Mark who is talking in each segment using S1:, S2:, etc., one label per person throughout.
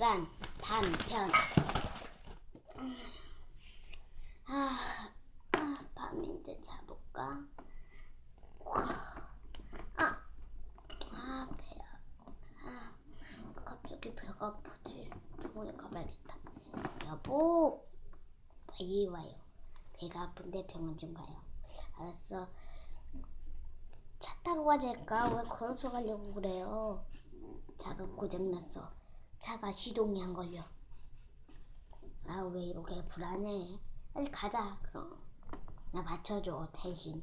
S1: 출산 단편. 아, 아 밤인데 자볼까? 아, 아 배야. 아, 갑자기 배가 아프지. 병원에 가봐야겠다. 여보, 빨리 와요. 배가 아픈데 병원 좀 가요. 알았어. 차 타고 가자니까 왜 걸어서 가려고 그래요? 차가 고장났어. 차가 시동이 안 걸려. 아, 왜 이렇게 불안해? 빨리 가자, 그럼. 나 맞춰줘, 대신.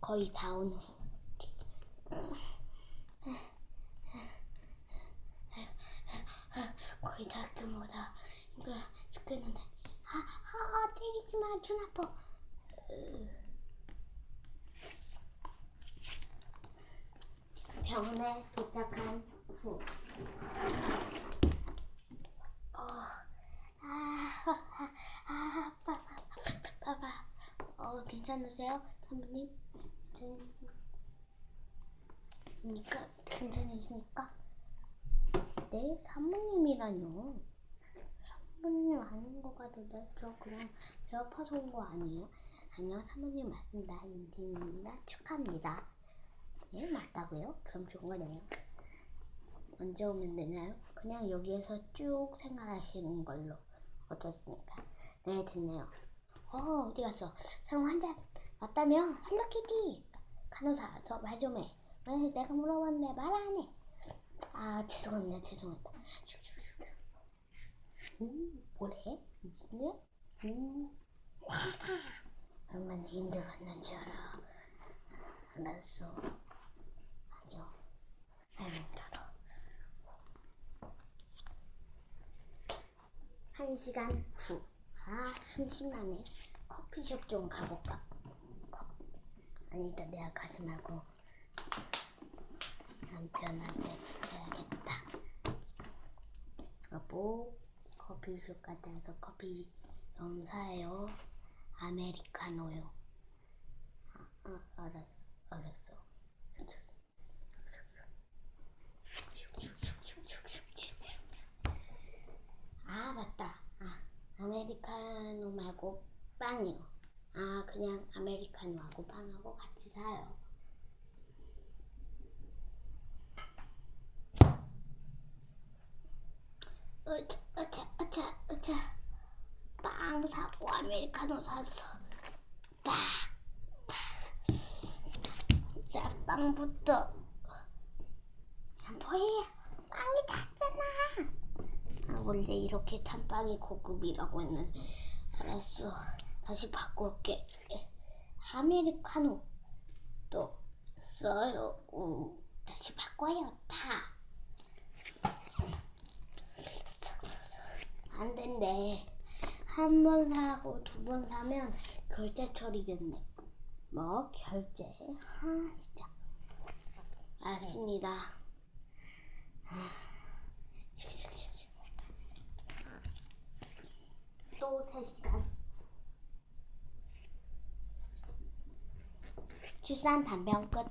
S1: 거의 다 온 후. 거의 다 끝모다. 이거 죽겠는데. 아, 아, 때리지 마, 눈 아파. 병원에 도착한 후. 어, 아, 아, 아, 아파, 아파. 어, 괜찮으세요, 사모님? 괜찮습니까? 괜찮으십니까? 네, 사모님이라뇨. 사모님 아닌 거 같은데 저 그냥 배 아파서 온 거 아니에요? 아니요, 사모님 맞습니다. 인디입니다. 축하합니다. 예, 맞다고요? 그럼 좋은 거네요. 언제 오면 되나요? 그냥 여기에서 쭉 생활하시는 걸로 어떻습니까? 네, 됐네요. 어, 어디 갔어? 사람 환자 맞다며? 헬로키티! 간호사, 저 말 좀 해. 왜 내가 물어봤는데 말 안 해? 아, 죄송합니다, 죄송합니다. 음, 뭐래? 무슨 음, 얼마나 힘들었는지 알아. 알았어. 아니요. 아유, 힘들어. 한 시간 후. 아, 심심하네. 커피숍 좀 가볼까? 커... 아니다, 내가 가지 말고 남편한테 시켜야겠다. 여보, 커피숍 가서 커피 좀 사요. 아메리카노요. 아, 아, 알았어, 알았어. 아, 맞다. 아, 아메리카노 말고 빵이요. 아, 그냥 아메리카노하고 빵하고 같이 사요. 으차, 으차, 으차, 으차. 빵 사고 아메리카노 샀어. 딱. 자, 빵부터. 뭐해? 빵이 탔잖아. 아, 원래 이렇게 탄 빵이 고급이라고 했는데. 알았어. 다시 바꿀게. 아메리카노 또 써요. 음, 다시 바꿔요. 타. 안 된대. 한 번 사고 두 번 사면 결제 처리된대. 뭐 결제? 아 진짜. 맞습니다. 또 3시간. 출산 단병 끝.